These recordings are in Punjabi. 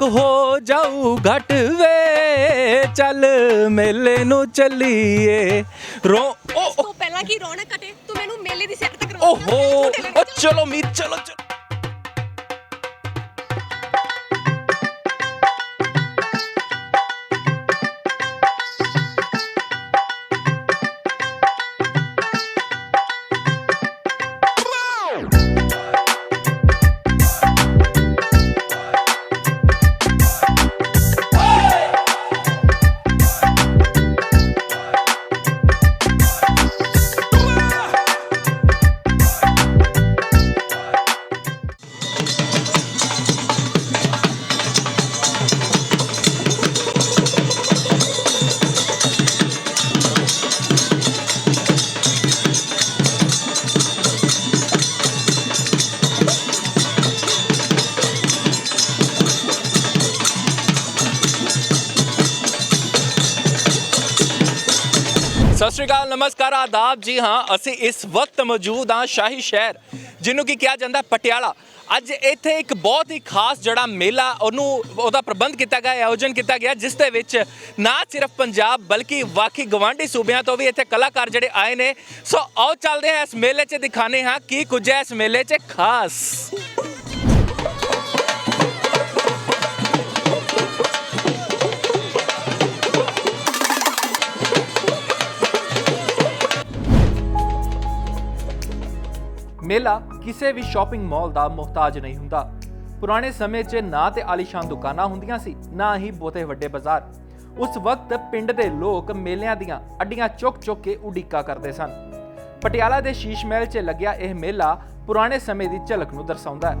ਰੌਣਕ ਹੋ ਜਾਊ ਘਟ ਵੇ। ਚੱਲ ਮੇਲੇ ਨੂੰ ਚੱਲੀਏ। ਰੋ ਓ ਓ- ਤੋਂ ਪਹਿਲਾਂ ਕੀ ਰੌਣਕ ਘਟੇ? ਤੂੰ ਮੈਨੂੰ ਮੇਲੇ ਦੀ ਸੈਰ ਤੱਕ ਰੌਣਕ ਓਹੋ। ਓ ਚਲੋ। ਮੀਤ ਚਲੋ ਚਲੋ। ਸ਼੍ਰੀ ਅਕਾਲ, ਨਮਸਕਾਰ, ਆਦਾਬ। ਜੀ ਹਾਂ, ਅਸੀਂ ਇਸ ਵਕਤ ਮੌਜੂਦ ਹਾਂ ਸ਼ਾਹੀ ਸ਼ਹਿਰ, ਜਿਹਨੂੰ ਕੀ ਕਿਹਾ ਜਾਂਦਾ ਪਟਿਆਲਾ। ਅੱਜ ਇੱਥੇ ਇੱਕ ਬਹੁਤ ਹੀ ਖਾਸ ਜਿਹੜਾ ਮੇਲਾ, ਉਹਨੂੰ, ਉਹਦਾ ਪ੍ਰਬੰਧ ਕੀਤਾ ਗਿਆ, ਆਯੋਜਨ ਕੀਤਾ ਗਿਆ, ਜਿਸ ਦੇ ਵਿੱਚ ਨਾ ਸਿਰਫ ਪੰਜਾਬ, ਬਲਕਿ ਬਾਕੀ ਗਵਾਂਢੀ ਸੂਬਿਆਂ ਤੋਂ ਵੀ ਇੱਥੇ ਕਲਾਕਾਰ ਜਿਹੜੇ ਆਏ ਨੇ। ਸੋ ਆਓ ਚੱਲਦੇ ਹਾਂ ਇਸ ਮੇਲੇ 'ਚ ਦਿਖਾਣੇ ਹਾਂ ਕੀ ਕੁਝ ਹੈ ਇਸ ਮੇਲੇ 'ਚ, ਖਾਸ। ਮੇਲਾ ਕਿਸੇ ਵੀ ਸ਼ਾਪਿੰਗ ਮਾਲ ਦਾ ਮੁਹਤਾਜ ਨਹੀਂ ਹੁੰਦਾ। ਪੁਰਾਣੇ ਸਮੇਂ 'ਚ ਨਾ ਤੇ ਆਲੀਸ਼ਾਨ ਦੁਕਾਨਾਂ ਹੁੰਦੀਆਂ ਸੀ, ਨਾ ਹੀ ਬਹੁਤੇ ਵੱਡੇ ਬਾਜ਼ਾਰ। ਉਸ ਵਕਤ ਪਿੰਡ ਦੇ ਲੋਕ ਮੇਲਿਆਂ ਦੀਆਂ ਅੱਡੀਆਂ ਚੁੱਕ-ਚੁੱਕ ਕੇ ਉਡੀਕਾ ਕਰਦੇ ਸਨ। ਪਟਿਆਲਾ ਦੇ ਸ਼ੀਸ਼ ਮਹਿਲ 'ਚ ਲੱਗਿਆ ਇਹ ਮੇਲਾ ਪੁਰਾਣੇ ਸਮੇਂ ਦੀ ਝਲਕ ਨੂੰ ਦਰਸਾਉਂਦਾ ਹੈ।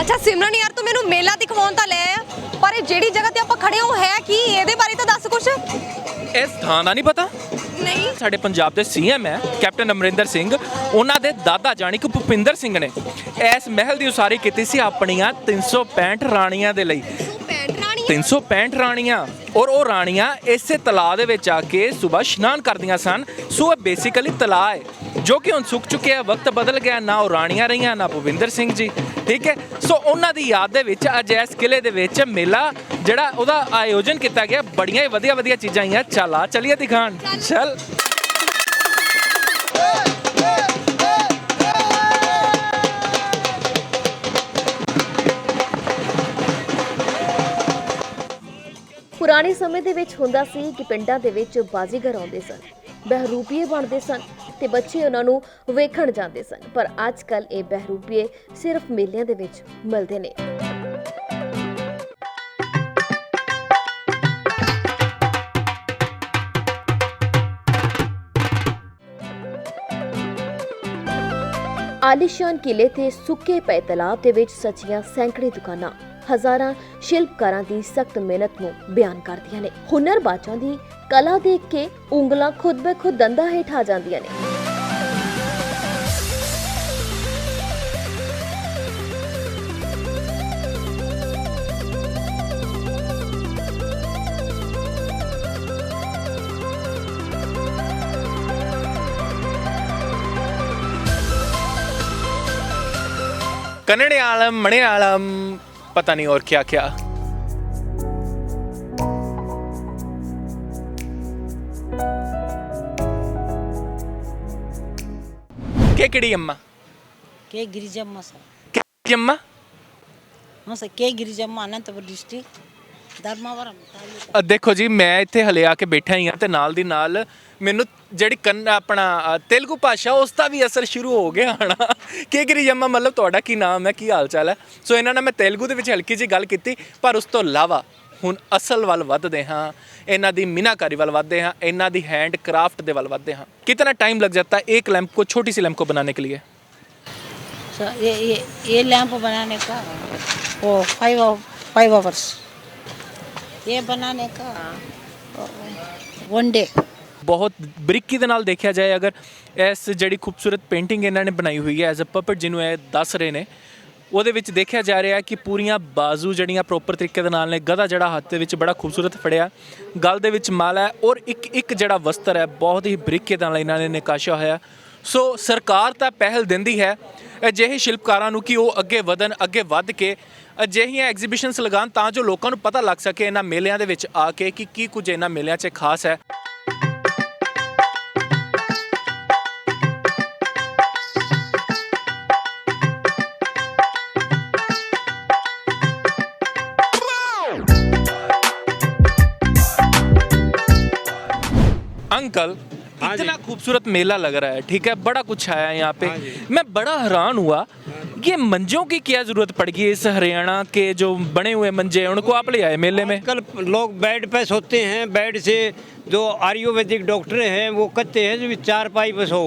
ਅੱਛਾ ਸਿਮਰਨ ਯਾਰ, ਤੂੰ ਮੈਨੂੰ ਮੇਲਾ ਦਿਖਾਉਣ ਤਾਂ ਲੈ ਆ। ਪਰ ਇਹ ਜਿਹੜੀ ਜਗ੍ਹਾ ਤੇ ਆਪਾਂ ਖੜੇ ਹਾਂ ਹੈ ਕੀ? ਇਹਦੇ ਬਾਰੇ ਤਾਂ ਦੱਸ ਕੁਛ। ਇਸ ਥਾਂ ਦਾ ਨਹੀਂ ਪਤਾ। ਨਹੀਂ। ਸਾਡੇ ਪੰਜਾਬ ਦੇ ਸੀਐਮ ਹੈ ਕੈਪਟਨ ਅਮਰਿੰਦਰ ਸਿੰਘ। ਉਹਨਾਂ ਦੇ ਦਾਦਾ ਜਾਣੀ ਕਿ ਭੁਪਿੰਦਰ ਸਿੰਘ ਨੇ ਇਸ ਮਹਿਲ ਦੀ ਉਸਾਰੀ ਕੀਤੀ ਸੀ ਆਪਣੀਆਂ 365 ਰਾਣੀਆਂ ਦੇ ਲਈ। ਪੈਂਟ ਰਾਣੀ 365 ਰਾਣੀਆਂ? ਔਰ ਉਹ ਰਾਣੀਆਂ ਇਸੇ ਤਲਾਅ ਦੇ ਵਿੱਚ ਆ ਕੇ ਸਵੇਰ ਇਸ਼ਨਾਨ ਕਰਦੀਆਂ ਸਨ। ਸੋ ਇਹ ਬੇਸਿਕਲੀ ਤਲਾਅ ਹੈ ਜੋ ਕਿ ਹੁਣ ਸੁੱਕ ਚੁੱਕਿਆ ਵਕਤ ਬਦਲ ਗਿਆ ਨਾ ਉਹ ਰਾਣੀਆਂ ਰਹੀਆਂ ਨਾ ਭੁਪਿੰਦਰ ਸਿੰਘ ਜੀ। ਠੀਕ ਹੈ? ਸੋ ਉਹਨਾਂ ਦੀ ਯਾਦ ਦੇ ਵਿੱਚ ਅੱਜ ਇਸ ਕਿਲੇ ਦੇ ਵਿੱਚ ਮੇਲਾ ਜਿਹੜਾ ਉਹਦਾ ਆਯੋਜਨ ਕੀਤਾ ਗਿਆ। ਬੜੀਆਂ ਹੀ ਵਧੀਆ ਵਧੀਆ ਚੀਜ਼ਾਂ ਆਈਆਂ। ਚੱਲ ਆ, ਚਲੀਏ ਦਿਖਾਣ। ਚੱਲ। ਪੁਰਾਣੇ ਸਮੇਂ ਦੇ ਵਿੱਚ ਹੁੰਦਾ ਸੀ ਕਿ ਪਿੰਡਾਂ ਦੇ ਵਿੱਚ ਬਾਜ਼ੀਗਰ ਆਉਂਦੇ ਸਨ। ਬਹਿਰੂਪੀਏ ਬਣਦੇ ਸਨ ਤੇ ਬੱਚੇ ਉਹਨਾਂ ਨੂੰ ਵੇਖਣ ਜਾਂਦੇ ਸਨ। ਪਰ ਅੱਜ ਕੱਲ ਇਹ ਬਹਿਰੂਪੀਏ ਸਿਰਫ ਮੇਲਿਆਂ ਦੇ ਵਿੱਚ ਮਿਲਦੇ ਨੇ। ਆਲੀਸ਼ਾਨ ਕਿਲੇ ਤੇ ਸੁੱਕੇ ਪਏ ਤਲਾਬ ਦੇ ਵਿੱਚ ਸੱਚੀਆਂ ਸੈਂਕੜੇ ਦੁਕਾਨਾਂ ਹਜ਼ਾਰਾਂ ਸ਼ਿਲਪਕਾਰਾਂ ਦੀ ਸਖਤ ਮਿਹਨਤ ਨੂੰ ਬਿਆਨ ਕਰਦੀਆਂ ਨੇ। ਹੁਨਰਬਾਜ਼ਾਂ ਦੀ ਕਲਾ ਦੇਖ ਕੇ ਉਂਗਲਾਂ ਖੁਦ ਬੇ ਖੁਦ ਦੰਦਾਂ ਹੇਠ ਆ ਜਾਂਦੀਆਂ ਨੇ कन्नड़यालम मलयालम पता नहीं और क्या क्या ਦੇਖੋ ਜੀ ਮੈਂ ਇੱਥੇ ਹਲੇ ਆ ਕੇ ਬੈਠਾ ਹੀ ਆ ਤੇ ਨਾਲ ਦੀ ਨਾਲ ਮੈਨੂੰ ਜਿਹੜੀ ਆਪਣਾ ਅ, ਤੇਲਗੂ ਭਾਸ਼ਾ ਉਸ ਦਾ ਵੀ ਅਸਰ ਸ਼ੁਰੂ ਹੋ ਗਿਆ ਹਨਾ ਕੀ ਕਰੀ ਜੰਮਾ ਮਤਲਬ ਤੁਹਾਡਾ ਕੀ ਨਾਮ ਹੈ ਕੀ ਹਾਲ ਚਾਲ ਹੈ? ਸੋ ਇਹਨਾਂ ਨਾਲ ਮੈਂ ਤੇਲਗੂ ਦੇ ਵਿੱਚ ਹਲਕੀ ਜਿਹੀ ਗੱਲ ਕੀਤੀ ਪਰ ਉਸ ਤੋਂ ਇਲਾਵਾ ਹੁਣ ਅਸਲ ਵੱਲ ਵੱਧਦੇ ਹਾਂ ਇਹਨਾਂ ਦੀ ਮੀਨਾਕਾਰੀ ਵੱਲ ਵੱਧਦੇ हैं ਇਹਨਾਂ ਦੀ हैंड क्राफ्ट ਦੇ ਵੱਲ ਵੱਧਦੇ ਹਾਂ कितना टाइम लग जाता है एक लैंप को छोटी सी लैंप को बनाने के लिए सर ये ये ये लैंप बनाने का वो फाइव फाइव आवर्स ये बनाने का वन डे ਬਹੁਤ ਬਰੀਕੀ ਦੇ ਨਾਲ ਦੇਖਿਆ ਜਾਏ ਅਗਰ ਇਸ ਜਿਹੜੀ ਖੂਬਸੂਰਤ ਪੇਂਟਿੰਗ ਇਹਨਾਂ ਨੇ ਬਣਾਈ ਹੋਈ ਹੈ ਐਜ਼ ਅ ਪਪਟ ਜਿਹਨੂੰ ਇਹ ਦੱਸ ਰਹੇ ਨੇ ਉਹਦੇ ਵਿੱਚ ਦੇਖਿਆ ਜਾ ਰਿਹਾ ਕਿ ਪੂਰੀਆਂ ਬਾਜ਼ੂ ਜਿਹੜੀਆਂ ਪ੍ਰੋਪਰ ਤਰੀਕੇ ਦੇ ਨਾਲ ਨੇ, ਗਧਾ ਜਿਹੜਾ ਹੱਥ ਦੇ ਵਿੱਚ ਬੜਾ ਖੂਬਸੂਰਤ ਫੜਿਆ, ਗਲ ਦੇ ਵਿੱਚ ਮਾਲ ਹੈ ਔਰ ਇੱਕ ਇੱਕ ਜਿਹੜਾ ਵਸਤਰ ਹੈ ਬਹੁਤ ਹੀ ਬਰੀਕੇ ਦੇ ਨਾਲ ਇਹਨਾਂ ਨੇ ਨਿਕਾਸ਼ਿਆ ਹੋਇਆ ਸੋ ਸਰਕਾਰ ਤਾਂ ਪਹਿਲ ਦਿੰਦੀ ਹੈ ਅਜਿਹੇ ਸ਼ਿਲਪਕਾਰਾਂ ਨੂੰ ਕਿ ਉਹ ਅੱਗੇ ਵਧਣ, ਅੱਗੇ ਵੱਧ ਕੇ ਅਜਿਹੀਆਂ ਐਗਜ਼ੀਬਿਸ਼ਨਸ ਲਗਾਉਣ ਤਾਂ ਜੋ ਲੋਕਾਂ ਨੂੰ ਪਤਾ ਲੱਗ ਸਕੇ ਇਹਨਾਂ ਮੇਲਿਆਂ ਦੇ ਵਿੱਚ ਆ ਕੇ ਕਿ ਕੀ ਕੁਝ ਇਹਨਾਂ ਮੇਲਿਆਂ 'ਚ ਖਾਸ ਹੈ। अंकल इतना खूबसूरत मेला लग रहा है ठीक है? बड़ा कुछ आया है यहाँ पे। मैं बड़ा हैरान हुआ ये मंजों की क्या ज़रूरत पड़ गई इस हरियाणा के जो बने हुए मंजे हैं उनको आप ले आए मेले में? कल लोग बेड पे सोते हैं बेड से जो आयुर्वेदिक डॉक्टर हैं वो कहते हैं जो चार पाई पे सो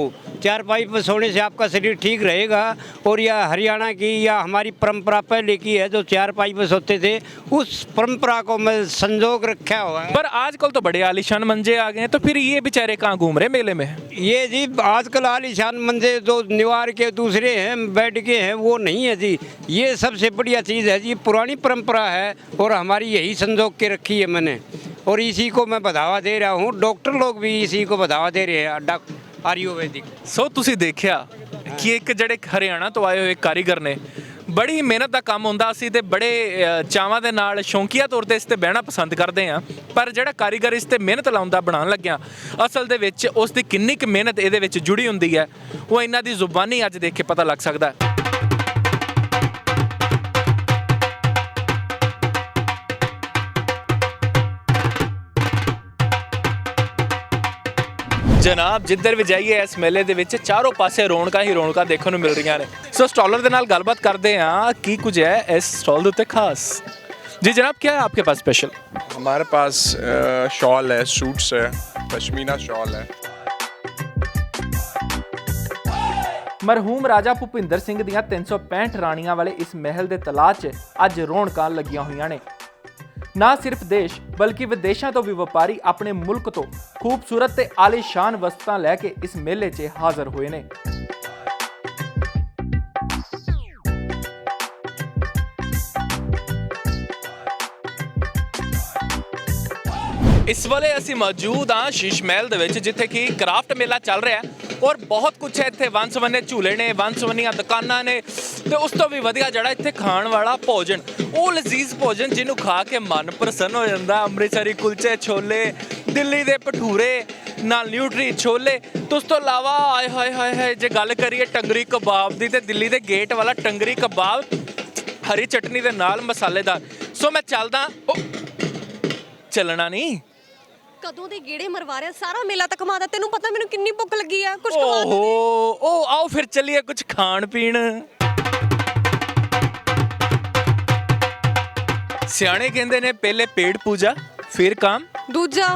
चार पाई पे सोने से आपका शरीर ठीक रहेगा और यह हरियाणा की या हमारी परंपरा पहले की है जो चार पाई पे सोते थे उस परंपरा को मैं संजोग रखा हुआ है। पर आजकल तो बड़े आलिशान मंजे आ गए हैं तो फिर ये बेचारे कहाँ घूम रहे मेले में? ये जी आजकल आलिशान मंजे जो निवार के दूसरे हैं बेड के हैं वो नहीं है जी। ये सबसे बढ़िया चीज़ है जी पुरानी परंपरा है और हमारी यही संजोग के रखी है मैंने। और इसी को मैं बढ़ावा दे रहा हूँ। डॉक्टर लोग भी इसी को बढ़ावा दे रहे हैं ਆਰੀਓ ਵੈਦਿਕ ਸੋ ਤੁਸੀਂ ਦੇਖਿਆ ਕਿ ਇੱਕ ਜਿਹੜੇ ਹਰਿਆਣਾ ਤੋਂ ਆਏ ਹੋਏ ਕਾਰੀਗਰ ਨੇ, ਬੜੀ ਮਿਹਨਤ ਦਾ ਕੰਮ ਹੁੰਦਾ ਸੀ ਤੇ ਬੜੇ ਚਾਵਾਂ ਦੇ ਨਾਲ ਸ਼ੌਂਕੀਆ ਤੌਰ ਤੇ ਇਸ ਤੇ ਬਹਿਣਾ ਪਸੰਦ ਕਰਦੇ ਆ, ਪਰ ਜਿਹੜਾ ਕਾਰੀਗਰ ਇਸ ਤੇ ਮਿਹਨਤ ਲਾਉਂਦਾ ਬਣਾਉਣ ਲੱਗਿਆ, ਅਸਲ ਦੇ ਵਿੱਚ ਉਸ ਦੀ ਕਿੰਨੀ ਕੁ ਮਿਹਨਤ ਇਹਦੇ ਵਿੱਚ ਜੁੜੀ ਹੁੰਦੀ ਹੈ, ਉਹ ਇਹਨਾਂ ਦੀ ਜ਼ੁਬਾਨੀ ਅੱਜ ਦੇਖ ਕੇ ਪਤਾ ਲੱਗ ਸਕਦਾ ਹੈ। ਜਨਾਬ ਜਿੱਧਰ ਵੀ ਜਾਈਏ ਇਸ ਮੇਲੇ ਦੇ ਵਿੱਚ ਚਾਰੋਂ ਪਾਸੇ ਰੌਣਕਾਂ ਹੀ ਰੌਣਕਾਂ ਦੇਖਣ ਨੂੰ ਮਿਲ ਰਹੀਆਂ ਨੇ ਸੋ ਸਟਾਲਰ ਦੇ ਨਾਲ ਗੱਲਬਾਤ ਕਰਦੇ ਆ ਕੀ ਕੁਝ ਹੈ ਇਸ ਸਟਾਲ ਦੇ ਉੱਤੇ ਖਾਸ जी जनाब क्या है आपके पास स्पेशल हमारे पास अ, शॉल है सूट्स है पश्मीना शॉल है ਮਰਹੂਮ ਰਾਜਾ ਭੁਪਿੰਦਰ ਸਿੰਘ ਦੀਆਂ 365 ਰਾਣੀਆਂ ਵਾਲੇ ਇਸ ਮਹਿਲ ਦੇ ਤਲਾਅ 'ਚ ਅੱਜ ਰੌਣਕਾਂ ਲੱਗੀਆਂ ਹੋਈਆਂ ਨੇ ਨਾ ਸਿਰਫ ਦੇਸ਼, ਬਲਕਿ ਵਿਦੇਸ਼ਾਂ ਤੋਂ ਵੀ ਵਪਾਰੀ ਆਪਣੇ ਮੁਲਕ ਤੋਂ ਖੂਬਸੂਰਤ ਤੇ ਆਲੀਸ਼ਾਨ ਵਸਤਾਂ ਲੈ ਕੇ ਇਸ ਮੇਲੇ 'ਚ ਹਾਜ਼ਰ ਹੋਏ ਨੇ। ਇਸ ਵੇਲੇ ਅਸੀਂ ਮੌਜੂਦ ਹਾਂ ਸ਼ੀਸ਼ ਮਹਿਲ ਦੇ ਵਿੱਚ, ਜਿੱਥੇ ਕਿ ਕਰਾਫਟ ਮੇਲਾ ਚੱਲ ਰਿਹਾ ਹੈ ਔਰ ਬਹੁਤ ਕੁਝ ਹੈ ਇੱਥੇ। ਵੰਸਵੰਨੇ ਝੂਲੇ ਨੇ ਵੰਸਵੰਨੀਆਂ ਦੁਕਾਨਾਂ ਨੇ ਤੇ ਉਸ ਤੋਂ ਵੀ ਵਧੀਆ ਜਿਹੜਾ ਇੱਥੇ ਖਾਣ ਵਾਲਾ ਭੋਜਨ, ਉਹ ਲਜ਼ੀਜ਼ ਭੋਜਨ ਜਿਹਨੂੰ ਖਾ ਕੇ ਮਨ ਪ੍ਰਸੰਨ ਹੋ ਜਾਂਦਾ। ਅੰਮ੍ਰਿਤਸਰੀ ਕੁਲਚੇ, ਛੋਲੇ, ਦਿੱਲੀ ਦੇ ਭਟੂਰੇ, ਨਾਲ ਨਿਊਟਰੀ, ਛੋਲੇ। ਤੇ ਉਸ ਤੋਂ ਇਲਾਵਾ, ਆਏ ਹਾਏ ਹਾਏ ਹਾਏ, ਜੇ ਗੱਲ ਕਰੀਏ ਟੰਗਰੀ ਕਬਾਬ ਦੀ ਤੇ ਦਿੱਲੀ ਦੇ ਗੇਟ ਵਾਲਾ ਟੰਗਰੀ ਕਬਾਬ, ਹਰੀ ਚਟਨੀ ਦੇ ਨਾਲ ਮਸਾਲੇਦਾਰ। ਸੋ ਮੈਂ ਚੱਲਦਾ। ਉਹ ਚੱਲਣਾ ਨਹੀਂ। ਕਦੋਂ ਦੇ ਗੇੜੇ ਮਰਵਾ ਰਿਹਾ? ਸਾਰਾ ਮੇਲਾ ਤਾਂ ਕਮਾਦਾ ਤੈਨੂੰ ਪਤਾ ਮੈਨੂੰ ਕਿੰਨੀ ਭੁੱਖ ਲੱਗੀ ਆ? ਕੁਝ ਖਵਾ ਦੇ ਓਹੋ ਉਹ ਆਓ ਫਿਰ ਚੱਲੀਏ ਕੁਝ ਖਾਣ ਪੀਣ। ਸਿਆਣੇ ਕਹਿੰਦੇ ਨੇ ਪਹਿਲੇ ਪੇੜ ਪੂਜਾ ਫਿਰ ਕੰਮ। ਦੂਜਾ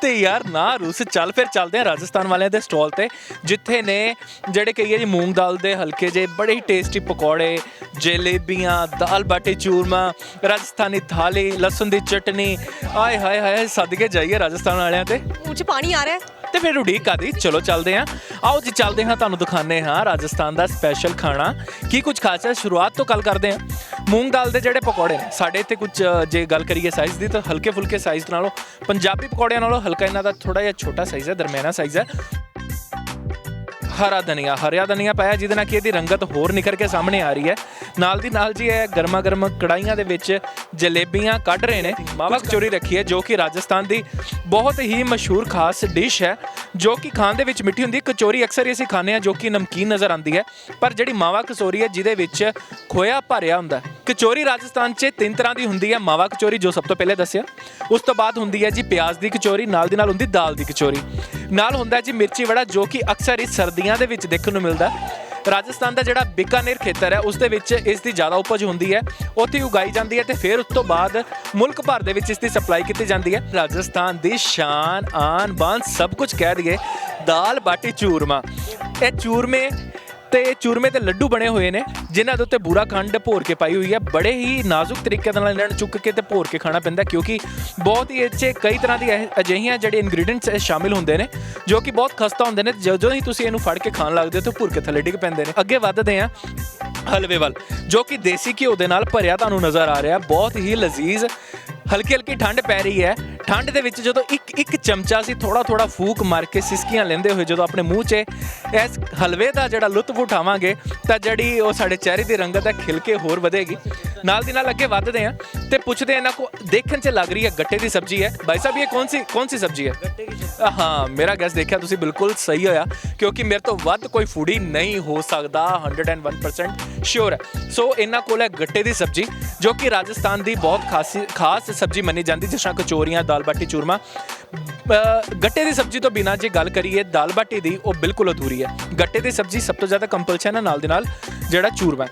ਤੇ ਯਾਰ ਨਾ ਰੂਸ ਚੱਲ ਫਿਰ ਚੱਲਦੇ ਆ ਰਾਜਸਥਾਨ ਵਾਲਿਆਂ ਦੇ ਸਟਾਲ ਤੇ ਜਿੱਥੇ ਨੇ ਜਿਹੜੇ ਕਹੀਏ ਜੀ ਮੂੰਗ ਦਾਲ ਦੇ ਹਲਕੇ ਜੇ ਬੜੇ ਹੀ ਟੇਸਟੀ ਪਕੌੜੇ ਜਲੇਬੀਆਂ ਦਾਲ ਬਾਟੀ ਚੂਰਮਾ ਰਾਜਸਥਾਨੀ ਥਾਲੀ ਲਸਣ ਦੀ ਚਟਨੀ ਆਏ ਹਾਏ ਹਾਏ ਸਦਕੇ ਜਾਈਏ ਰਾਜਸਥਾਨ ਵਾਲਿਆਂ ਤੇ ਮੂੰਹ 'ਚ ਪਾਣੀ ਆ ਰਿਹਾ ਹੈ। ਤੇ ਫਿਰ ਉਡੀਕ ਕਾਦੀ ਚਲੋ ਚੱਲਦੇ ਹਾਂ। ਆਓ ਜੀ, ਚੱਲਦੇ ਹਾਂ। ਤੁਹਾਨੂੰ ਦਿਖਾਉਂਦੇ ਹਾਂ ਰਾਜਸਥਾਨ ਦਾ ਸਪੈਸ਼ਲ ਖਾਣਾ। ਕੀ ਕੁਝ ਖਾਸ ਹੈ? ਸ਼ੁਰੂਆਤ ਤੋਂ ਗੱਲ ਕਰਦੇ ਹਾਂ। ਮੂੰਗ ਦਾਲ ਦੇ ਜਿਹੜੇ ਪਕੌੜੇ ਨੇ, ਸਾਡੇ ਇੱਥੇ ਕੁਝ ਜੇ ਗੱਲ ਕਰੀਏ ਸਾਈਜ਼ ਦੀ, ਤਾਂ ਹਲਕੇ ਫੁਲਕੇ ਸਾਈਜ਼ ਨਾਲੋਂ ਪੰਜਾਬੀ ਪਕੌੜਿਆਂ ਨਾਲੋਂ ਹਲਕਾ ਇਹਨਾਂ ਦਾ ਥੋੜਾ ਜਿਹਾ ਛੋਟਾ ਸਾਈਜ਼ ਹੈ, ਦਰਮਿਆਨਾ ਸਾਈਜ਼ ਹੈ। ਹਰਾ ਧਨੀਆ, ਹਰਿਆ ਧਨੀਆ ਪਾਇਆ, ਜਿਹਦੇ ਨਾਲ ਕਿ ਇਹਦੀ ਰੰਗਤ ਹੋਰ ਨਿਖਰ ਕੇ ਸਾਹਮਣੇ ਆ ਰਹੀ ਹੈ। ਨਾਲ ਦੀ ਨਾਲ ਜੀ ਇਹ ਗਰਮਾ ਗਰਮ ਕੜਾਈਆਂ ਦੇ ਵਿੱਚ ਜਲੇਬੀਆਂ ਕੱਢ ਰਹੇ ਨੇ। ਮਾਵਾ ਕਚੋਰੀ ਰੱਖੀ ਹੈ, ਜੋ ਕਿ ਰਾਜਸਥਾਨ ਦੀ ਬਹੁਤ ਹੀ ਮਸ਼ਹੂਰ ਖਾਸ ਡਿਸ਼ ਹੈ, ਜੋ ਕਿ ਖਾਣ ਦੇ ਵਿੱਚ ਮਿੱਠੀ ਹੁੰਦੀ ਹੈ। ਕਚੋਰੀ ਅਕਸਰ ਹੀ ਅਸੀਂ ਖਾਂਦੇ ਹਾਂ, ਜੋ ਕਿ ਨਮਕੀਨ ਨਜ਼ਰ ਆਉਂਦੀ ਹੈ। ਪਰ ਜਿਹੜੀ ਮਾਵਾ ਕਚੋਰੀ ਹੈ, ਜਿਹਦੇ ਵਿੱਚ ਖੋਇਆ ਭਰਿਆ ਹੁੰਦਾ ਹੈ। ਕਚੋਰੀ ਰਾਜਸਥਾਨ 'ਚ ਤਿੰਨ ਤਰ੍ਹਾਂ ਦੀ ਹੁੰਦੀ ਹੈ, ਮਾਵਾ ਕਚੋਰੀ, ਜੋ ਸਭ ਤੋਂ ਪਹਿਲੇ ਦੱਸਿਆ। ਉਸ ਤੋਂ ਬਾਅਦ ਹੁੰਦੀ ਹੈ ਜੀ ਪਿਆਜ਼ ਦੀ ਕਚੋਰੀ, ਨਾਲ ਦੀ ਨਾਲ ਹੁੰਦੀ ਦਾਲ ਦੀ ਕਚੋਰੀ। ਨਾਲ ਹੁੰਦਾ ਜੀ ਮਿਰਚੀ ਵੜਾ, ਜੋ ਕਿ ਅਕਸਰ ਹੀ ਸਰਦੀਆਂ ਦੇ ਵਿੱਚ ਦੇਖਣ ਨੂੰ ਮਿਲਦਾ ਰਾਜਸਥਾਨ ਦਾ ਜਿਹੜਾ ਬਿਕਾਨੇਰ ਖੇਤਰ ਹੈ, ਉਸ ਦੇ ਵਿੱਚ ਇਸ ਦੀ ਜ਼ਿਆਦਾ ਉਪਜ ਹੁੰਦੀ ਹੈ। ਉੱਥੇ ਉਗਾਈ ਜਾਂਦੀ ਹੈ ਤੇ ਫਿਰ ਉਸ ਤੋਂ ਬਾਅਦ ਮੁਲਕ ਭਰ ਦੇ ਵਿੱਚ ਇਸ ਦੀ ਸਪਲਾਈ ਕੀਤੀ ਜਾਂਦੀ ਹੈ। ਰਾਜਸਥਾਨ ਦੀ ਸ਼ਾਨ ਆਨ ਬਾਨ ਸਭ ਕੁਝ ਕਹਿ ਦਈਏ। ਦਾਲ ਬਾਟੀ ਚੂਰਮਾ। ਇਹ ਚੂਰਮੇ ਤੇ ਚੂਰਮੇ ਤੇ ਲੱਡੂ ਬਣੇ ਹੋਏ ਨੇ, ਜਿਨ੍ਹਾਂ ਦੇ ਉੱਤੇ ਬੂਰਾ ਖੰਡ ਭੋਰ ਕੇ ਪਾਈ ਹੋਈ ਹੈ। ਬੜੇ ਹੀ ਨਾਜ਼ੁਕ ਤਰੀਕੇ ਨਾਲ ਇਹਨਾਂ ਨੂੰ ਚੁੱਕ ਕੇ ਤੇ ਭੋਰ ਕੇ ਖਾਣਾ ਪੈਂਦਾ ਕਿਉਂਕਿ ਬਹੁਤ ਹੀ ਇਹ 'ਚ ਕਈ ਤਰ੍ਹਾਂ ਦੀ ਇਹ- ਅਜਿਹੀਆਂ ਜਿਹੜੇ ਇਨਗਰੀਡੀਅੰਟਸ ਸ਼ਾਮਿਲ ਹੁੰਦੇ ਨੇ, ਜੋ ਕਿ ਬਹੁਤ ਖਸਤਾ ਹੁੰਦੇ ਨੇ, ਜਦੋਂ ਹੀ ਤੁਸੀਂ ਇਹਨੂੰ ਫੜ ਕੇ ਖਾਣ ਲੱਗਦੇ ਹੋ ਤਾਂ ਭੁਰ ਕੇ ਥੱਲੇ ਡਿੱਗ ਪੈਂਦੇ ਨੇ। ਅੱਗੇ ਵੱਧਦੇ ਆ ਹਲਵੇ ਵੱਲ, ਜੋ ਕਿ ਦੇਸੀ ਘਿਓ ਦੇ ਨਾਲ ਭਰਿਆ ਤੁਹਾਨੂੰ ਨਜ਼ਰ ਆ ਰਿਹਾ, ਬਹੁਤ ਹੀ ਲਜ਼ੀਜ਼ ਹਲਕੀ ਹਲਕੀ ਠੰਡ ਪੈ ਰਹੀ ਹੈ। ਠੰਡ ਦੇ ਵਿੱਚ ਜਦੋਂ ਇੱਕ ਇੱਕ ਚਮਚਾ ਸੀ ਥੋੜਾ ਥੋੜਾ ਫੂਕ ਮਾਰ ਕੇ ਸਿਸਕੀਆਂ ਲੈਂਦੇ ਹੋਏ ਜਦੋਂ ਆਪਣੇ ਮੂੰਹ 'ਚ ਇਸ ਹਲਵੇ ਦਾ ਜਿਹੜਾ ਲੁਤਫ ਉਠਾਵਾਂਗੇ ਤਾਂ ਜਿਹੜੀ ਉਹ ਸਾਡੇ ਚਿਹਰੇ ਦੀ ਰੰਗਤ ਹੈ ਖਿਲ ਕੇ ਹੋਰ ਵਧੇਗੀ। ਨਾਲ ਦੀ ਨਾਲ ਅੱਗੇ ਵੱਧਦੇ ਆ ਤੇ ਪੁੱਛਦੇ ਇਹਨਾਂ ਕੋ ਦੇਖਣ 'ਚ ਲੱਗ ਰਹੀ ਹੈ ਗੱਟੇ ਦੀ ਸਬਜ਼ੀ ਹੈ। ਭਾਈ ਸਾਹਿਬ ਇਹ ਕੌਣ ਸੀ ਕੌਣ ਸੀ ਸਬਜ਼ੀ ਹੈ? ਅ, ਹਾਂ ਮੇਰਾ ਗੈਸ ਦੇਖਿਆ ਤੁਸੀਂ ਬਿਲਕੁਲ ਸਹੀ ਹੋਇਆ ਕਿਉਂਕਿ ਮੇਰੇ ਤੋਂ ਵੱਧ ਕੋਈ ਫੂਡੀ ਨਹੀਂ ਹੋ ਸਕਦਾ 101% ਸ਼ੋਰ ਹੈ। ਸੋ ਇਹਨਾਂ ਕੋਲ ਹੈ ਗੱਟੇ ਦੀ ਸਬਜ਼ੀ ਜੋ ਕਿ ਰਾਜਸਥਾਨ ਦੀ ਬਹੁਤ ਖਾਸੀ ਖਾਸ ਸਬਜ਼ੀ ਮੰਨੀ ਜਾਂਦੀ, ਜਿਸ ਤਰ੍ਹਾਂ ਕਚੋਰੀਆਂ, ਦਾਲ ਬਾਟੀ, ਚੂਰਮਾ। ਗੱਟੇ ਦੀ ਸਬਜ਼ੀ ਤੋਂ ਬਿਨਾ ਜੇ ਗੱਲ ਕਰੀਏ, ਦਾਲ ਬਾਟੀ ਦੀ, ਉਹ ਬਿਲਕੁਲ ਅਧੂਰੀ ਹੈ। ਗੱਟੇ ਦੀ ਸਬਜ਼ੀ ਸਭ ਤੋਂ ਜ਼ਿਆਦਾ ਕੰਪਲਸ਼ਨ ਹੈ, ਨਾਲ ਦੇ ਨਾਲ ਜਿਹੜਾ ਚੂਰਮਾ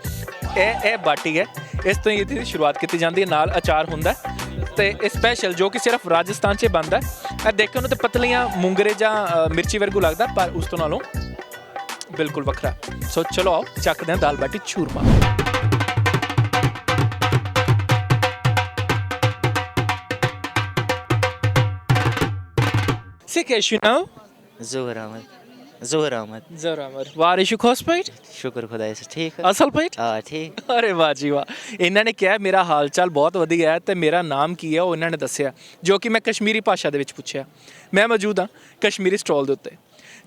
ਇਹ ਇਹ ਬਾਟੀ ਹੈ। ਇਸ ਤੋਂ ਹੀ ਇਹਦੀ ਸ਼ੁਰੂਆਤ ਕੀਤੀ ਜਾਂਦੀ ਹੈ, ਨਾਲ ਅਚਾਰ ਹੁੰਦਾ ਹੈ। ਤੇ ਸਪੈਸ਼ਲ ਜੋ ਕਿ ਸਿਰਫ ਰਾਜਸਥਾਨ 'ਚ ਬਣਦਾ ਹੈ। ਇਹ ਦੇਖਣ ਨੂੰ ਤੇ ਪਤਲੀਆਂ, ਮੂੰਗਰੇ ਜਾਂ ਮਿਰਚੀ ਵਰਗੂ ਲੱਗਦਾ ਪਰ ਉਸ ਤੋਂ ਨਾਲੋਂ ਬਿਲਕੁਲ ਵੱਖਰਾ ਸੋ ਚਲੋ ਆਓ, ਚੱਕਦੇ ਹਾਂ ਦਾਲ ਬਾਟੀ, churma. Sikesh, you know? Zuhur Ahmed. Zuhur Ahmed. Zara Amar. Varish Khospait? ਸ਼ੁਕਰ ਖੁਦਾ ਸੇ ਠੀਕ ਹੈ ਅਸਲ ਪੇਟ ਹਾਂ ਠੀਕ ਅਰੇ ਵਾਹ ਜੀ ਵਾਹ ਇਹਨਾਂ ਨੇ ਕਿਹਾ ਮੇਰਾ ਹਾਲ ਚਾਲ ਬਹੁਤ ਵਧੀਆ ਹੈ ਤੇ ਮੇਰਾ ਨਾਮ ਕੀ ਹੈ ਉਹ ਇਹਨਾਂ ਨੇ ਦੱਸਿਆ ਜੋ ਕਿ ਮੈਂ ਕਸ਼ਮੀਰੀ ਭਾਸ਼ਾ ਦੇ ਵਿੱਚ ਪੁੱਛਿਆ ਮੈਂ ਮੌਜੂਦ ਹਾਂ ਕਸ਼ਮੀਰੀ ਸਟਾਲ ਦੇ ਉੱਤੇ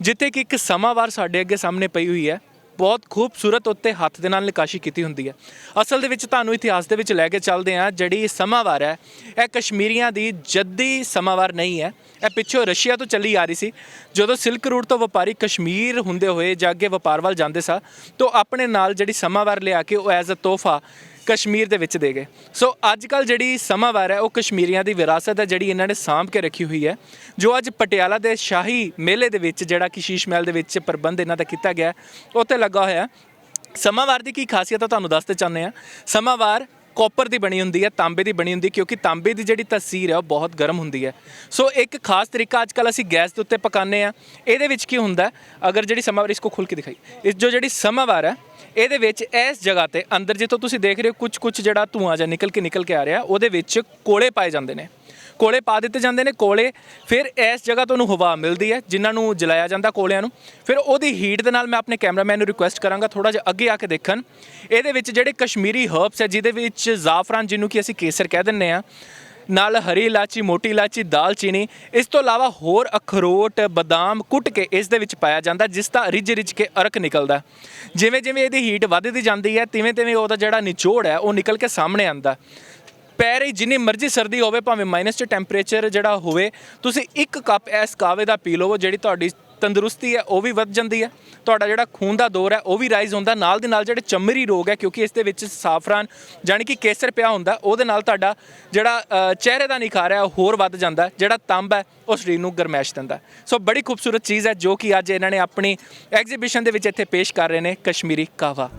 ਜਿੱਥੇ ਕਿ ਇੱਕ ਸਮਾਵਾਰ ਸਾਡੇ ਅੱਗੇ ਸਾਹਮਣੇ ਪਈ ਹੋਈ ਹੈ ਬਹੁਤ ਖੂਬਸੂਰਤ ਉੱਤੇ ਹੱਥ ਦੇ ਨਾਲ ਨਿਕਾਸ਼ੀ ਕੀਤੀ ਹੁੰਦੀ ਹੈ। ਅਸਲ ਦੇ ਵਿੱਚ ਤੁਹਾਨੂੰ ਇਤਿਹਾਸ ਦੇ ਵਿੱਚ ਲੈ ਕੇ ਚੱਲਦੇ ਹਾਂ, ਜਿਹੜੀ ਸਮਾਵਾਰ ਹੈ, ਇਹ ਕਸ਼ਮੀਰੀਆਂ ਦੀ ਜੱਦੀ ਸਮਾਵਾਰ ਨਹੀਂ ਹੈ। ਇਹ ਪਿੱਛੋਂ ਰਸ਼ੀਆ ਤੋਂ ਚੱਲੀ ਆ ਰਹੀ ਸੀ। ਜਦੋਂ ਸਿਲਕ ਰੂਟ ਤੋਂ ਵਪਾਰੀ ਕਸ਼ਮੀਰ ਹੁੰਦੇ ਹੋਏ ਜਾ ਕੇ ਵਪਾਰ ਵੱਲ ਜਾਂਦੇ ਸਾ, ਤਾਂ ਆਪਣੇ ਨਾਲ ਜਿਹੜੀ ਸਮਾਵਾਰ ਲਿਆ ਕੇ ਉਹ ਐਜ਼ ਅ ਤੋਹਫਾ ਕਸ਼ਮੀਰ ਦੇ ਵਿੱਚ ਦੇ ਗਏ। ਸੋ ਅੱਜ ਕੱਲ ਜਿਹੜੀ ਸਮਾਵਾਰ ਹੈ, ਉਹ ਕਸ਼ਮੀਰੀਆਂ ਦੀ ਵਿਰਾਸਤ ਹੈ, ਜਿਹੜੀ ਇਹਨਾਂ ਨੇ ਸਾਂਭ ਕੇ ਰੱਖੀ ਹੋਈ ਹੈ, ਜੋ ਅੱਜ ਪਟਿਆਲਾ ਦੇ ਸ਼ਾਹੀ ਮੇਲੇ ਦੇ ਵਿੱਚ, ਜਿਹੜਾ ਕਿ ਸ਼ੀਸ਼ ਮਹਿਲ ਦੇ ਵਿੱਚ ਪ੍ਰਬੰਧ ਇਹਨਾਂ ਦਾ ਕੀਤਾ ਗਿਆ ਉੱਥੇ ਲੱਗਾ ਹੋਇਆ ਹੈ। ਸਮਾਵਾਰ ਦੀ ਕੀ ਖਾਸੀਅਤ ਹੈ ਤੁਹਾਨੂੰ ਦੱਸਦੇ ਚਾਹੁੰਦੇ ਆ ਸਮਾਵਾਰ ਕਾਪਰ ਦੀ ਬਣੀ ਹੁੰਦੀ ਹੈ, ਤਾਂਬੇ ਦੀ ਬਣੀ ਹੁੰਦੀ ਹੈ, ਕਿਉਂਕਿ ਤਾਂਬੇ ਦੀ ਜਿਹੜੀ ਤਸੀਰ ਹੈ, ਉਹ ਬਹੁਤ ਗਰਮ ਹੁੰਦੀ ਹੈ। ਸੋ ਇੱਕ ਖਾਸ ਤਰੀਕਾ ਅੱਜ ਕੱਲ ਅਸੀਂ ਗੈਸ ਦੇ ਉੱਤੇ ਪਕਾਉਂਦੇ ਆ ਇਹਦੇ ਵਿੱਚ ਕੀ ਹੁੰਦਾ ਅਗਰ ਜਿਹੜੀ ਸਮਾਵਾਰ ਇਸਕੋ ਖੁੱਲ ਕੇ ਦਿਖਾਈ। ਇਸ ਜੋ ਜਿਹੜੀ ਸਮਾਵਾਰ ਹੈ ਇਹਦੇ ਵਿੱਚ ਇਸ ਜਗ੍ਹਾ ਤੇ ਅੰਦਰ ਜਿੱਥੋਂ ਤੁਸੀਂ ਦੇਖ ਰਹੇ ਹੋ ਕੁਝ ਕੁਝ ਜਿਹੜਾ ਧੂਆਂ ਜਿਹਾ ਨਿਕਲ ਕੇ ਨਿਕਲ ਕੇ ਆ ਰਿਹਾ, ਉਹਦੇ ਵਿੱਚ ਕੋਲੇ ਪਾਏ ਜਾਂਦੇ ਨੇ। ਕੋਲੇ ਪਾ ਦਿੱਤੇ ਜਾਂਦੇ ਨੇ, ਕੋਲੇ ਫਿਰ ਇਸ ਜਗ੍ਹਾ ਤੋਂ ਉਹਨੂੰ ਹਵਾ ਮਿਲਦੀ ਹੈ, ਜਿਨ੍ਹਾਂ ਨੂੰ ਜਲਾਇਆ ਜਾਂਦਾ ਕੋਲਿਆਂ ਨੂੰ। ਫਿਰ ਉਹਦੀ ਹੀਟ ਦੇ ਨਾਲ ਮੈਂ ਆਪਣੇ ਕੈਮਰਾਮੈਨ ਨੂੰ ਰਿਕੁਐਸਟ ਕਰਾਂਗਾ ਥੋੜਾ ਜਿਹਾ ਅੱਗੇ ਆ ਕੇ ਦੇਖਣ। ਇਹਦੇ ਵਿੱਚ ਜਿਹੜੇ ਕਸ਼ਮੀਰੀ ਹਰਬਸ ਹੈ, ਜਿਹਦੇ ਵਿੱਚ ਜ਼ਾਫਰਾਨ ਜਿਹਨੂੰ ਕਿ ਅਸੀਂ ਕੇਸਰ ਕਹਿ ਦਿੰਨੇ ਆ ਨਾਲ ਹਰੀ ਇਲਾਚੀ, ਮੋਟੀ ਇਲਾਚੀ ਦਾਲਚੀਨੀ ਇਸ ਤੋਂ ਇਲਾਵਾ ਹੋਰ ਅਖਰੋਟ, ਬਦਾਮ ਕੁੱਟ ਕੇ ਇਸ ਦੇ ਵਿੱਚ ਪਾਇਆ ਜਾਂਦਾ, ਜਿਸ ਦਾ ਰਿੱਝ ਰਿੱਝ ਕੇ ਅਰਕ ਨਿਕਲਦਾ ਜਿਵੇਂ ਜਿਵੇਂ ਇਹਦੀ ਹੀਟ ਵੱਧਦੀ ਜਾਂਦੀ ਹੈ ਤਿਵੇਂ ਤਿਵੇਂ ਉਹਦਾ ਜਿਹੜਾ ਨਿਚੋੜ ਹੈ, ਉਹ ਨਿਕਲ ਕੇ ਸਾਹਮਣੇ ਆਉਂਦਾ ਪੈਰ ਹੀ ਜਿੰਨੀ ਮਰਜ਼ੀ ਸਰਦੀ ਹੋਵੇ, ਭਾਵੇਂ ਮਾਈਨਸ 'ਚ ਟੈਂਪਰੇਚਰ ਜਿਹੜਾ ਹੋਵੇ, ਤੁਸੀਂ ਇੱਕ ਕੱਪ ਇਸ ਕਾਵੇ ਦਾ ਪੀ ਲਵੋ, ਜਿਹੜੀ ਤੁਹਾਡੀ ਤੰਦਰੁਸਤੀ ਹੈ, ਉਹ ਵੀ ਵੱਧ ਜਾਂਦੀ ਹੈ। ਤੁਹਾਡਾ ਜਿਹੜਾ ਖੂਨ ਦਾ ਦੌਰ ਹੈ, ਉਹ ਵੀ ਰਾਈਜ਼ ਹੁੰਦਾ। ਨਾਲ ਦੇ ਨਾਲ ਜਿਹੜੇ ਚਮੜੀ ਰੋਗ ਹੈ, ਕਿਉਂਕਿ ਇਸ ਦੇ ਵਿੱਚ ਸਾਫਰਾਨ ਜਾਣੀ ਕਿ ਕੇਸਰ ਪਿਆ ਹੁੰਦਾ, ਉਹਦੇ ਨਾਲ ਤੁਹਾਡਾ ਜਿਹੜਾ ਚਿਹਰੇ ਦਾ ਨਿਖਾਰ ਹੈ, ਉਹ ਹੋਰ ਵੱਧ ਜਾਂਦਾ ਜਿਹੜਾ ਤੰਬ ਹੈ, ਉਹ ਸਰੀਰ ਨੂੰ ਗਰਮੈਸ਼ ਦਿੰਦਾ ਸੋ ਬੜੀ ਖੂਬਸੂਰਤ ਚੀਜ਼ ਹੈ, ਜੋ ਕਿ ਅੱਜ ਇਹਨਾਂ ਨੇ ਆਪਣੀ ਐਗਜ਼ੀਬਿਸ਼ਨ ਦੇ ਵਿੱਚ ਇੱਥੇ ਪੇਸ਼ ਕਰ ਰਹੇ ਨੇ, ਕਸ਼ਮੀਰੀ ਕਾਵਾ।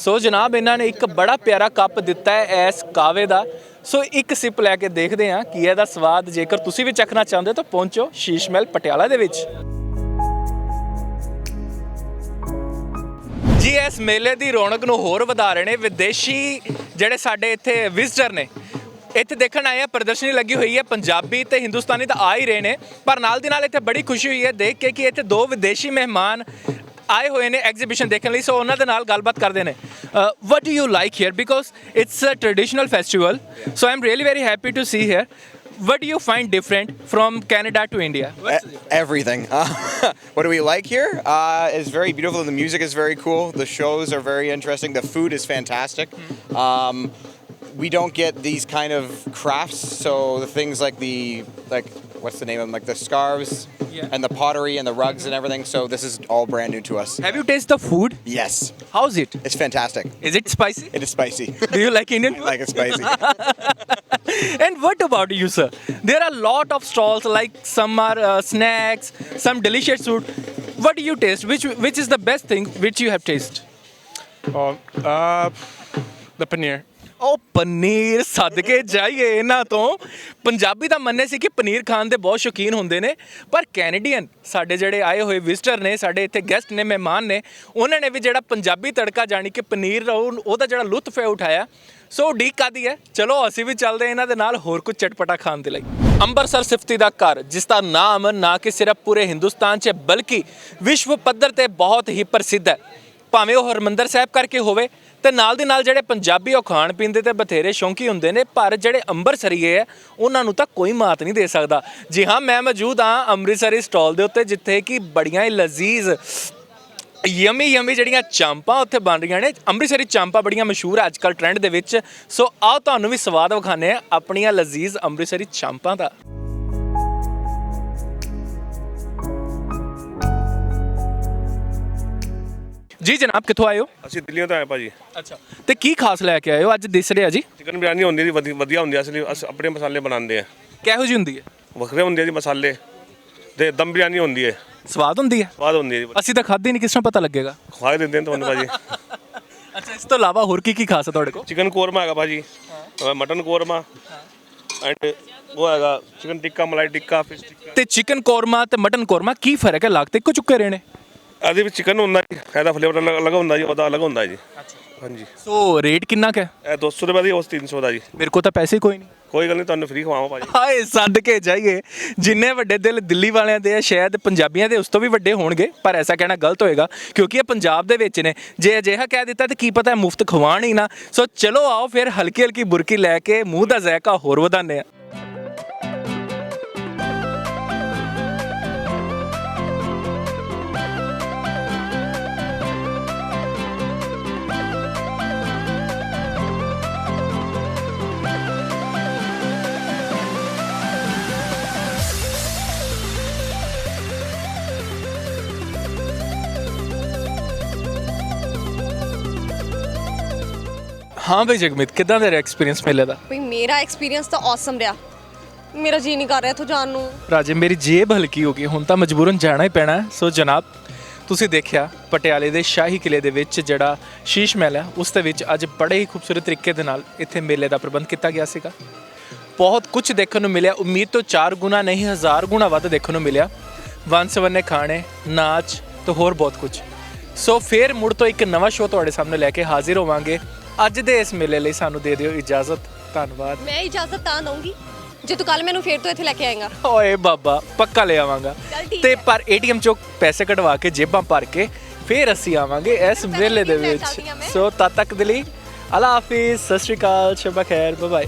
ਸੋ ਜਨਾਬ, ਇਹਨਾਂ ਨੇ ਇੱਕ ਬੜਾ ਪਿਆਰਾ ਕੱਪ ਦਿੱਤਾ ਹੈ ਇਸ ਕਾਵੇ ਦਾ। ਸੋ ਇੱਕ ਸਿਪ ਲੈ ਕੇ ਦੇਖਦੇ ਹਾਂ ਕੀ ਇਹਦਾ ਸਵਾਦ। ਜੇਕਰ ਤੁਸੀਂ ਵੀ ਚੱਖਣਾ ਚਾਹੁੰਦੇ ਹੋ ਤਾਂ ਪਹੁੰਚੋ ਸ਼ੀਸ਼ ਮਹਿਲ ਪਟਿਆਲਾ ਦੇ ਵਿੱਚ। ਜੀ, ਇਸ ਮੇਲੇ ਦੀ ਰੌਣਕ ਨੂੰ ਹੋਰ ਵਧਾ ਰਹੇ ਨੇ ਵਿਦੇਸ਼ੀ ਜਿਹੜੇ ਸਾਡੇ ਇੱਥੇ ਵਿਜ਼ਟਰ ਨੇ। ਇੱਥੇ ਦੇਖਣ ਆਏ ਆ, ਪ੍ਰਦਰਸ਼ਨੀ ਲੱਗੀ ਹੋਈ ਹੈ, ਪੰਜਾਬੀ ਤੇ ਹਿੰਦੁਸਤਾਨੀ ਤਾਂ ਆ ਹੀ ਰਹੇ ਨੇ। ਪਰ ਨਾਲ ਦੀ ਨਾਲ ਇੱਥੇ ਬੜੀ ਖੁਸ਼ੀ ਹੋਈ ਹੈ, ਦੇਖ ਕੇ ਕਿ ਇੱਥੇ ਦੋ ਵਿਦੇਸ਼ੀ ਮਹਿਮਾਨ ਆਏ ਹੋਏ ਨੇ ਐਗਜ਼ੀਬਿਸ਼ਨ ਦੇਖਣ ਲਈ ਸੋ ਉਹਨਾਂ ਦੇ ਨਾਲ ਗੱਲਬਾਤ ਕਰਦੇ ਨੇ what do you like here because it's a traditional festival so I am really very happy to see here what do you find different from Canada to India? What's the E- everything. Uh, what do we like here? Uh, it's very beautiful. The music is very cool. The shows are very interesting. The food is fantastic. Um, we don't get these kind of crafts, so the things like the like what's the name of them? Like the scarves Yeah. and the pottery and the rugs and everything. So this is all brand new to us. Have you tasted the food? Yes, How's it? it's fantastic. Is it spicy? It is spicy. Do you like Indian food? like it spicy. and what about you, sir? There are a lot of stalls, like some are uh, snacks, some delicious food. What do you taste? Which which is the best thing which you have tasted? Oh, uh, the paneer. ਉਹ ਪਨੀਰ ਸਦਕੇ ਜਾਈਏ ਇਹਨਾਂ ਤੋਂ। ਪੰਜਾਬੀ ਤਾਂ ਮੰਨੇ ਸੀ ਕਿ ਪਨੀਰ ਖਾਣ ਦੇ ਬਹੁਤ ਸ਼ੌਕੀਨ ਹੁੰਦੇ ਨੇ, ਪਰ ਕੈਨੇਡੀਅਨ ਸਾਡੇ ਜਿਹੜੇ ਆਏ ਹੋਏ ਵਿਜ਼ਟਰ ਨੇ, ਸਾਡੇ ਇੱਥੇ ਗੈਸਟ ਨੇ, ਮਹਿਮਾਨ ਨੇ, ਉਹਨਾਂ ਨੇ ਵੀ ਜਿਹੜਾ ਪੰਜਾਬੀ ਤੜਕਾ ਜਾਣੀ ਕਿ ਪਨੀਰ ਉਹ- ਉਹਦਾ ਜਿਹੜਾ ਲੁਤਫ ਹੈ, ਉਠਾਇਆ। ਸੋ ਉਡੀਕ ਕਾਦੀ ਹੈ? ਚਲੋ ਅਸੀਂ ਵੀ ਚੱਲਦੇ ਇਹਨਾਂ ਦੇ ਨਾਲ ਹੋਰ ਕੁਝ ਚਟਪਟਾ ਖਾਣ ਦੇ ਲਈ। ਅੰਮ੍ਰਿਤਸਰ ਸਿਫਤੀ ਦਾ ਘਰ, ਜਿਸ ਦਾ ਨਾਮ ਨਾ ਕਿ ਸਿਰਫ ਪੂਰੇ ਹਿੰਦੁਸਤਾਨ 'ਚ ਬਲਕਿ ਵਿਸ਼ਵ ਪੱਧਰ ਤੇ ਬਹੁਤ ਹੀ ਪ੍ਰਸਿੱਧ ਹੈ। ਭਾਵੇਂ ਉਹ ਹਰਮੰਦਰ ਸਾਹਿਬ ਕਰਕੇ ਹੋਵੇ ਤੇ ਨਾਲ ਦੀ ਨਾਲ ਜਿਹੜੇ ਪੰਜਾਬੀ ਉਹ ਖਾਣ ਪੀਣ ਦੇ ਤੇ ਬਥੇਰੇ ਸ਼ੌਂਕੀ ਹੁੰਦੇ ਨੇ, ਪਰ ਜਿਹੜੇ ਅੰਮ੍ਰਿਤਸਰੀਏ ਆ, ਉਹਨਾਂ ਨੂੰ ਤਾਂ ਕੋਈ ਮਾਤ ਨਹੀਂ ਦੇ ਸਕਦਾ। ਜੀ ਹਾਂ, ਮੈਂ ਮੌਜੂਦ ਹਾਂ ਅੰਮ੍ਰਿਤਸਰੀ ਸਟਾਲ ਦੇ ਉੱਤੇ, ਜਿੱਥੇ ਕਿ ਬੜੀਆਂ ਹੀ ਲਜ਼ੀਜ਼, ਯਮੀ ਯਮੀ ਜਿਹੜੀਆਂ ਚਾਂਪਾਂ ਉੱਥੇ ਬਣ ਰਹੀਆਂ ਨੇ। ਅੰਮ੍ਰਿਤਸਰੀ ਚਾਂਪਾਂ ਬੜੀਆਂ ਮਸ਼ਹੂਰ ਅੱਜ ਅੱਜਕੱਲ ਟ੍ਰੈਂਡ ਦੇ ਵਿੱਚ। ਸੋ ਆਓ ਤੁਹਾਨੂੰ ਵੀ ਸਵਾਦ ਵਿਖਾਣੇ ਆ ਆਪਣੀਆਂ ਲਜ਼ੀਜ਼ ਅੰਮ੍ਰਿਤਸਰੀ ਚਾਂਪਾਂ ਦਾ। ਜੀ ਜਨਾਬ ਕਿੱਥੋਂ ਆਏ ਹੋ? ਅਸੀਂ ਦਿੱਲੀੋਂ ਤੋਂ ਆਏ ਭਾਜੀ ਅੱਛਾ ਤੇ ਕੀ ਖਾਸ ਲੈ ਕੇ ਆਏ ਹੋ? ਅੱਜ ਦਿਸ ਰਿਹਾ ਜੀ। ਚਿਕਨ ਬਿਰਿਆਨੀ ਹੁੰਦੀ ਜੀ ਵਧੀ- ਵਧੀਆ ਹੁੰਦੀ ਆ ਅਸਲੀ ਅਸੀਂ ਆਪਣੇ ਮਸਾਲੇ ਬਣਾਉਂਦੇ ਆ। ਕਿਹੋ ਜੀ ਹੁੰਦੀ ਹੈ? ਵੱਖਰੇ ਹੁੰਦੇ ਆ ਜੀ ਮਸਾਲੇ। ਤੇ ਦਮ ਬਿਰਿਆਨੀ ਹੁੰਦੀ ਹੈ। ਸਵਾਦ ਹੁੰਦੀ ਹੈ? ਸਵਾਦ ਹੁੰਦੀ ਹੈ ਜੀ। ਅਸੀਂ ਤਾਂ ਖਾਧੀ ਨਹੀਂ ਕਿਸ ਤਰ੍ਹਾਂ ਪਤਾ ਲੱਗੇਗਾ? ਖਵਾ ਕੇ ਦਿੰਦੇ ਨੇ ਤੁਹਾਨੂੰ ਭਾਜੀ ਅੱਛਾ ਇਸ ਤੋਂ ਇਲਾਵਾ ਹੋਰ ਕੀ ਕੀ ਖਾਸ ਹੈ ਤੁਹਾਡੇ ਕੋਲ? ਚਿਕਨ ਕੋਰਮਾ ਹੈਗਾ ਭਾਜੀ ਮਟਨ ਕੋਰਮਾ। ਐਂਡ ਉਹ ਹੈਗਾ ਚਿਕਨ ਟਿੱਕਾ ਮਲਾਈ ਟਿੱਕਾ ਫਿਸ਼ ਟਿੱਕਾ। ਤੇ ਚਿਕਨ ਕੋਰਮਾ ਤੇ ਮਟਨ ਕੋਰਮਾ ਕੀ ਫ਼ਰਕ ਹੈ? ਲੱਗਦੇ ਇੱਕੋ ਚੁੱਕੇ ਰਹੇ ਨੇ। ਇਹਦੇ ਵਿੱਚ ਚਿਕਨ ਹੁੰਦਾ ਜੀ ਇਹਦਾ ਫਲੇਵਰ ਅਲੱਗ ਅਲੱਗ ਹੁੰਦਾ ਜੀ ਉਹਦਾ ਅਲੱਗ ਹੁੰਦਾ ਜੀ। ਹਾਂਜੀ। ਸੋ ਰੇਟ ਕਿੰਨਾ ਕੁ ਹੈ? ਇਹ 200 ਰੁਪਏ ਦੀ ਉਸ 300 ਦਾ ਜੀ। ਮੇਰੇ ਕੋਲ ਤਾਂ ਪੈਸੇ ਕੋਈ ਨਹੀਂ। ਕੋਈ ਗੱਲ ਨਹੀਂ ਤੁਹਾਨੂੰ ਫ੍ਰੀ ਖਵਾਵਾਂ ਭਾਜੀ। ਹਾਏ ਸੱਦ ਕੇ ਜਾਈਏ। ਜਿੰਨੇ ਵੱਡੇ ਦਿਲ ਦਿੱਲੀ ਵਾਲਿਆਂ ਦੇ ਆ ਸ਼ਾਇਦ ਪੰਜਾਬੀਆਂ ਦੇ ਉਸ ਤੋਂ ਵੀ ਵੱਡੇ ਹੋਣਗੇ ਪਰ ਐਸਾ ਕਹਿਣਾ ਗਲਤ ਹੋਏਗਾ ਕਿਉਂਕਿ ਇਹ ਪੰਜਾਬ ਦੇ ਵਿੱਚ ਨੇ। ਜੇ ਅਜਿਹਾ ਕਹਿ ਦਿੱਤਾ ਤਾਂ ਕੀ ਪਤਾ ਮੁਫਤ ਖਵਾਣ ਹੀ ਨਾ। ਸੋ ਚਲੋ ਆਓ ਫਿਰ ਹਲਕੀ ਹਲਕੀ ਬੁਰਕੀ ਲੈ ਕੇ ਮੂੰਹ ਦਾ ਜ਼ਾਇਕਾ ਹੋਰ ਵਧਾਉਂਦੇ ਆ ਹਾਂ ਬਈ ਜਗਮੀਤ ਕਿਦਾਂ ਦਾ ਰਿਹਾ ਐਕਸਪੀਰੀਅੰਸ ਮੇਲੇ ਦਾ? ਵੀ ਮੇਰਾ ਐਕਸਪੀਰੀਅੰਸ ਤਾਂ ਔਸਮ ਰਿਹਾ। ਮੇਰਾ ਜੀ ਨਹੀਂ ਕਰ ਰਿਹਾ ਇੱਥੋਂ ਜਾਣ ਨੂੰ। ਰਾਜੇ ਮੇਰੀ ਜੇਬ ਹਲਕੀ ਹੋ ਗਈ ਹੁਣ ਤਾਂ ਮਜਬੂਰਨ ਜਾਣਾ ਹੀ ਪੈਣਾ। ਹੈ। ਸੋ ਜਨਾਬ ਤੁਸੀਂ ਦੇਖਿਆ ਪਟਿਆਲੇ ਦੇ ਸ਼ਾਹੀ ਕਿਲੇ ਦੇ ਵਿੱਚ ਜਿਹੜਾ ਸ਼ੀਸ਼ ਮਹਿਲ ਹੈ ਉਸ ਦੇ ਵਿੱਚ ਅੱਜ ਬੜੇ ਹੀ ਖੂਬਸੂਰਤ ਤਰੀਕੇ ਦੇ ਨਾਲ ਇੱਥੇ ਮੇਲੇ ਦਾ ਪ੍ਰਬੰਧ ਕੀਤਾ ਗਿਆ ਸੀਗਾ। ਬਹੁਤ ਕੁਝ ਦੇਖਣ ਨੂੰ ਮਿਲਿਆ ਉਮੀਦ ਤੋਂ 4 ਗੁਣਾ ਨਹੀਂ ਹਜ਼ਾਰ ਗੁਣਾ ਵੱਧ ਦੇਖਣ ਨੂੰ ਮਿਲਿਆ। ਵੰਨ-ਸਵੰਨੇ ਖਾਣੇ ਨਾਚ ਤੇ ਹੋਰ ਬਹੁਤ ਕੁਝ। ਸੋ ਫੇਰ ਮੁੜ ਤੋਂ ਇੱਕ ਨਵਾਂ ਸ਼ੋਅ ਤੁਹਾਡੇ ਸਾਹਮਣੇ ਲੈ ਕੇ ਹਾਜ਼ਰ ਹੋਵਾਂਗੇ। ਅੱਜ ਦੇ ਇਸ ਮੇਲੇ ਲਈ ਸਾਨੂੰ ਦੇ ਦਿਓ ਇਜਾਜ਼ਤ। ਧੰਨਵਾਦ। ਮੈਂ ਇਜਾਜ਼ਤ ਤਾਂ ਦਊਂਗੀ। ਜੇ ਤੂੰ ਕੱਲ ਮੈਨੂੰ ਫੇਰ ਤੋਂ ਇੱਥੇ ਲੈ ਕੇ ਆਏਗਾ। ਓਏ ਬਾਬਾ ਪੱਕਾ ਲੈ ਆਵਾਂਗਾ। ਚੱਲ ਠੀਕ ਤੇ ਹੈ। ਪਰ ਏਟੀਐਮ ਚੋਂ ਪੈਸੇ ਕਢਵਾ ਕੇ ਜੇਬਾਂ ਭਰ ਕੇ ਫੇਰ ਅਸੀਂ ਆਵਾਂਗੇ ਇਸ ਮੇਲੇ ਦੇ ਲੈ ਵਿੱਚ। ਚੱਲਦੀ ਹਾਂ ਮੈਂ। ਸੋ ਤਦ ਤੱਕ ਦੇ ਲਈ ਅੱਲਾ ਹਾਫਿਜ਼ ਸਤਿ ਸ਼੍ਰੀ ਅਕਾਲ ਸ਼ਬਾ ਖੈਰ ਬਾਏ ਬਾਏ